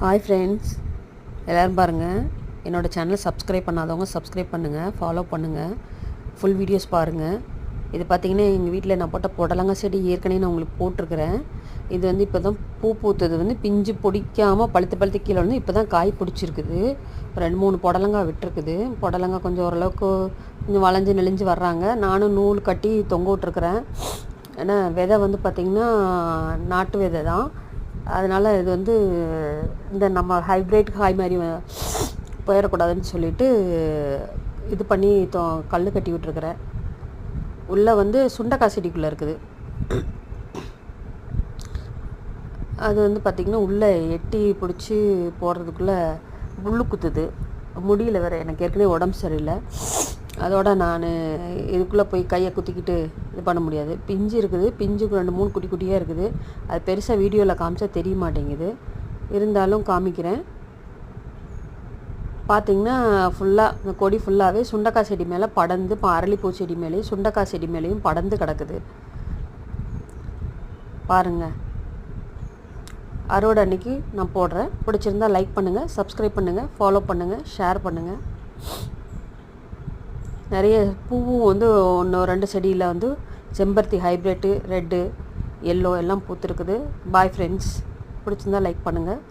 Hi friends எல்லோரும் பாருங்கள் என்னோடய சேனலை சப்ஸ்கிரைப் பண்ணாதவங்க சப்ஸ்கிரைப் பண்ணுங்கள் ஃபாலோ பண்ணுங்கள் ஃபுல் வீடியோஸ் பாருங்கள் இது பார்த்திங்கன்னா எங்கள் வீட்டில் நான் போட்ட புடலங்காய் செடி ஏற்கனவே நான் உங்களுக்கு போட்டிருக்கிறேன். இது வந்து இப்போ தான் பூ பூத்தது வந்து பிஞ்சு பிடிக்காமல் பழுத்து பழுத்து கீழே வந்து இப்போ தான் காய் பிடிச்சிருக்குது. ரெண்டு மூணு புடலங்காய் விட்டுருக்குது. புடலங்காய் கொஞ்சம் ஓரளவுக்கு கொஞ்சம் வளைஞ்சு நெளிஞ்சு வர்றாங்க. நானும் நூல் கட்டி தொங்க விட்ருக்குறேன் ஏன்னா விதை வந்து பார்த்திங்கன்னா நாட்டு விதை தான் அதனால் இது வந்து இந்த நம்ம ஹைப்ரிட் காய் மாதிரி போயிடக்கூடாதுன்னு சொல்லிட்டு இது பண்ணி தோ கல் கட்டி விட்டுருக்குறேன். உள்ளே வந்து சுண்டக்காய் செடிக்குள்ளே இருக்குது. அது வந்து பார்த்திங்கன்னா உள்ளே எட்டி பிடிச்சி போடுறதுக்குள்ளே முள்ளு குத்துது. முடியல வேறு எனக்கு ஏற்கனவே உடம்பு சரியில்லை. அதோட நான் இதுக்குள்ளே போய் கையை குத்திக்கிட்டு இது பண்ண முடியாது. பிஞ்சு இருக்குது. பிஞ்சுக்கு ரெண்டு மூணு குட்டி குட்டியாக இருக்குது. அது பெருசாக வீடியோவில் காமிச்சா தெரிய மாட்டேங்குது. இருந்தாலும் காமிக்கிறேன். பார்த்திங்கன்னா ஃபுல்லாக இந்த கொடி ஃபுல்லாகவே சுண்டக்காய் செடி மேலே படர்ந்து இப்போ அரளிப்பூ செடி மேலேயும் சுண்டக்காய் செடி மேலேயும் படர்ந்து கிடக்குது. பாருங்கள் அறுவடை அன்னைக்கு நான் போடுறேன். பிடிச்சிருந்தா லைக் பண்ணுங்கள் சப்ஸ்கிரைப் பண்ணுங்கள் ஃபாலோ பண்ணுங்கள் ஷேர் பண்ணுங்கள் நிறைய பூவும் வந்து ஒன்று ரெண்டு செடியில் வந்து செம்பருத்தி ஹைப்ரிட்டு ரெட்டு எல்லோ எல்லாம் பூத்துருக்குது. பாய் ஃப்ரெண்ட்ஸ் பிடிச்சிருந்தா லைக் பண்ணுங்கள்